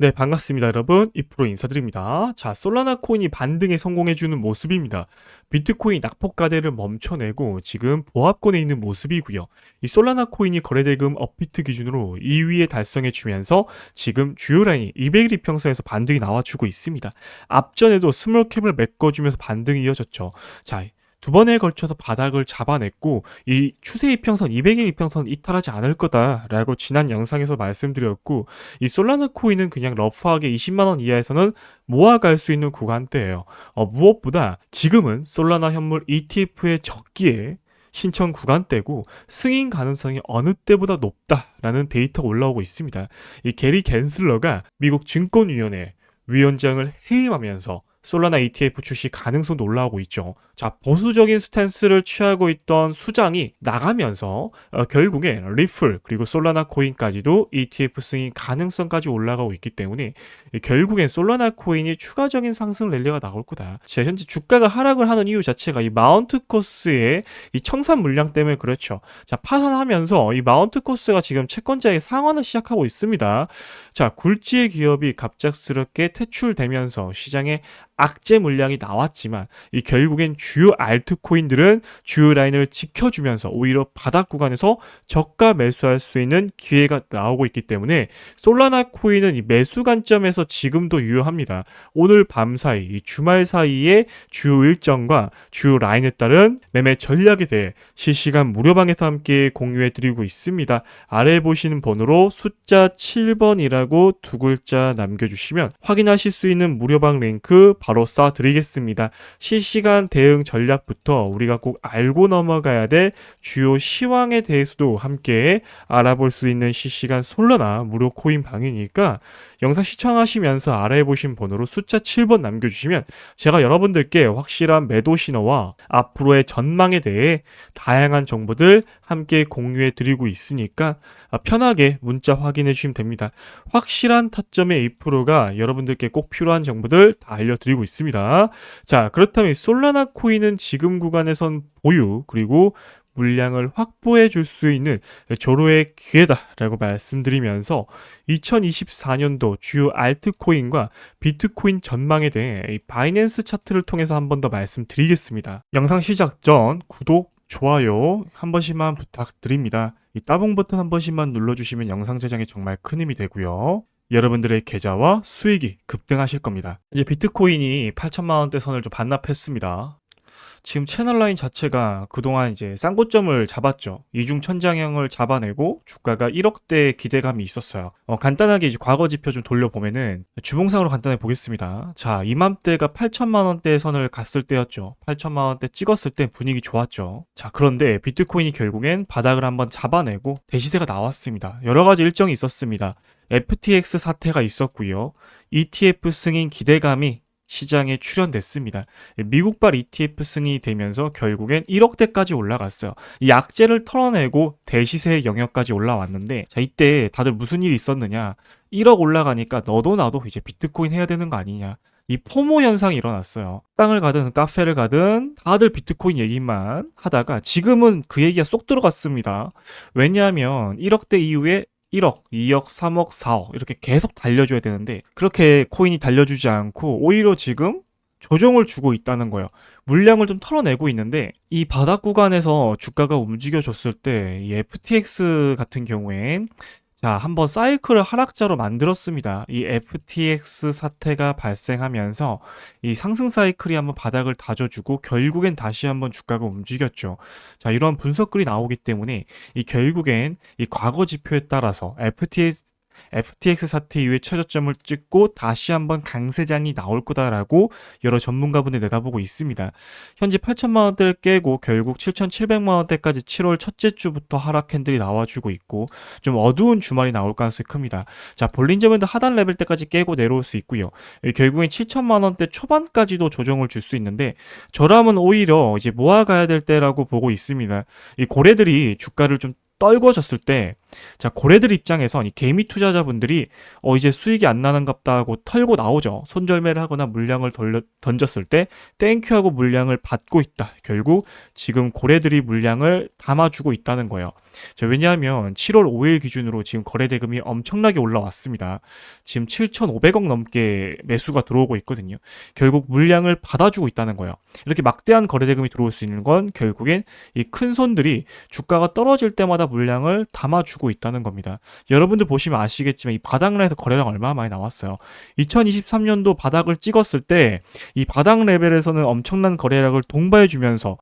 네, 반갑습니다, 여러분. 이프로 인사드립니다. 자, 솔라나 코인이 반등에 성공해주는 모습입니다. 비트코인 낙폭가대를 멈춰내고 지금 보합권에 있는 모습이고요. 이 솔라나 코인이 거래대금 업비트 기준으로 2위에 달성해주면서 지금 주요 라인이 200일 이평선에서 반등이 나와주고 있습니다. 앞전에도 스몰캡을 메꿔주면서 반등이 이어졌죠. 자, 두 번에 걸쳐서 바닥을 잡아냈고 이 추세 이평선 200일 이평선 이탈하지 않을 거다라고 지난 영상에서 말씀드렸고 이 솔라나 코인은 그냥 러프하게 20만 원 이하에서는 모아갈 수 있는 구간대예요. 어, 무엇보다 지금은 솔라나 현물 ETF의 적기에 신청 구간대고 승인 가능성이 어느 때보다 높다라는 데이터가 올라오고 있습니다. 이 게리 겐슬러가 미국 증권위원회 위원장을 해임하면서 솔라나 ETF 출시 가능성도 올라오고 있죠. 자, 보수적인 스탠스를 취하고 있던 수장이 나가면서 어, 결국에 리플 그리고 솔라나 코인까지도 ETF 승인 가능성까지 올라가고 있기 때문에 이 결국엔 솔라나 코인이 추가적인 상승 랠리가 나올 거다. 자, 현재 주가가 하락을 하는 이유 자체가 이 마운트 코스의 이 청산 물량 때문에 그렇죠. 자, 파산하면서 이 마운트 코스가 지금 채권자의 상환을 시작하고 있습니다. 자, 굴지의 기업이 갑작스럽게 퇴출되면서 시장에 악재 물량이 나왔지만 이 결국엔 주요 알트코인들은 주요 라인을 지켜주면서 오히려 바닥 구간에서 저가 매수할 수 있는 기회가 나오고 있기 때문에 솔라나 코인은 이 매수 관점에서 지금도 유효합니다. 오늘 밤 사이 이 주말 사이에 주요 일정과 주요 라인에 따른 매매 전략에 대해 실시간 무료방에서 함께 공유해 드리고 있습니다. 아래 보시는 번호로 숫자 7번이라고 두 글자 남겨주시면 확인하실 수 있는 무료방 링크 바로 쏴드리겠습니다. 실시간 대응 전략부터 우리가 꼭 알고 넘어가야 될 주요 시황에 대해서도 함께 알아볼 수 있는 실시간 솔라나 무료 코인 방이니까 영상 시청하시면서 아래에 보신 번호로 숫자 7번 남겨주시면 제가 여러분들께 확실한 매도 신호와 앞으로의 전망에 대해 다양한 정보들 함께 공유해 드리고 있으니까 아, 편하게 문자 확인해 주시면 됩니다. 확실한 타점의 2%가 여러분들께 꼭 필요한 정보들 다 알려드리고 있습니다. 자, 그렇다면 이 솔라나 코인은 지금 구간에선 보유 그리고 물량을 확보해 줄 수 있는 조로의 기회다라고 말씀드리면서 2024년도 주요 알트코인과 비트코인 전망에 대해 이 바이낸스 차트를 통해서 한 번 더 말씀드리겠습니다. 영상 시작 전 구독, 좋아요 한 번씩만 부탁드립니다. 이 따봉 버튼 한 번씩만 눌러주시면 영상 제작에 정말 큰 힘이 되고요. 여러분들의 계좌와 수익이 급등하실 겁니다. 이제 비트코인이 8천만 원대 선을 좀 반납했습니다. 지금 채널라인 자체가 그동안 이제 쌍고점을 잡았죠. 이중 천장형을 잡아내고 주가가 1억대 기대감이 있었어요. 어, 간단하게 이제 과거 지표 좀 돌려보면은 주봉상으로 간단히 보겠습니다. 자, 이맘때가 8천만 원대 선을 갔을 때였죠. 8천만 원대 찍었을 때 분위기 좋았죠. 자, 그런데 비트코인이 결국엔 바닥을 한번 잡아내고 대시세가 나왔습니다. 여러 가지 일정이 있었습니다. FTX 사태가 있었고요. ETF 승인 기대감이 시장에 출현됐습니다. 미국발 ETF 승인이 되면서 결국엔 1억대까지 올라갔어요. 이 약재를 털어내고 대시세의 영역까지 올라왔는데 자 이때 다들 무슨 일이 있었느냐 1억 올라가니까 너도 나도 이제 비트코인 해야 되는 거 아니냐 이 포모 현상이 일어났어요. 땅을 가든 카페를 가든 다들 비트코인 얘기만 하다가 지금은 그 얘기가 쏙 들어갔습니다. 왜냐하면 1억대 이후에 1억, 2억, 3억, 4억 이렇게 계속 달려줘야 되는데 그렇게 코인이 달려주지 않고 오히려 지금 조정을 주고 있다는 거예요. 물량을 좀 털어내고 있는데 이 바닥 구간에서 주가가 움직여줬을 때 이 FTX 같은 경우에 자, 한번 사이클을 하락자로 만들었습니다. 이 FTX 사태가 발생하면서 이 상승 사이클이 한번 바닥을 다져주고 결국엔 다시 한번 주가가 움직였죠. 자, 이런 분석글이 나오기 때문에 이 결국엔 이 과거 지표에 따라서 FTX FTX 사태 이후에 최저점을 찍고 다시 한번 강세장이 나올 거다라고 여러 전문가분들 내다보고 있습니다. 현재 8천만 원대를 깨고 결국 7,700만 원대까지 7월 첫째 주부터 하락 캔들이 나와주고 있고 좀 어두운 주말이 나올 가능성이 큽니다. 자, 볼린저 밴드 하단 레벨 때까지 깨고 내려올 수 있고요. 결국엔 7천만 원대 초반까지도 조정을 줄 수 있는데 저람은 오히려 이제 모아가야 될 때라고 보고 있습니다. 이 고래들이 주가를 좀 떨궈졌을 때 자, 고래들 입장에선 이 개미 투자자분들이 어 이제 수익이 안 나는갑다 하고 털고 나오죠. 손절매를 하거나 물량을 돌려, 던졌을 때 땡큐 하고 물량을 받고 있다. 결국 지금 고래들이 물량을 담아주고 있다는 거예요. 자, 왜냐하면 7월 5일 기준으로 지금 거래 대금이 엄청나게 올라왔습니다. 지금 7,500억 넘게 매수가 들어오고 있거든요. 결국 물량을 받아주고 있다는 거예요. 이렇게 막대한 거래 대금이 들어올 수 있는 건 결국엔 이 큰 손들이 주가가 떨어질 때마다 물량을 담아 주고 있다는 겁니다. 여러분들 보시면 아시겠지만 이 바닥라에서 거래량 얼마나 많이 나왔어요. 2023년도 바닥을 찍었을 때 이 바닥 레벨에서는 엄청난 거래량을 동반해 주면서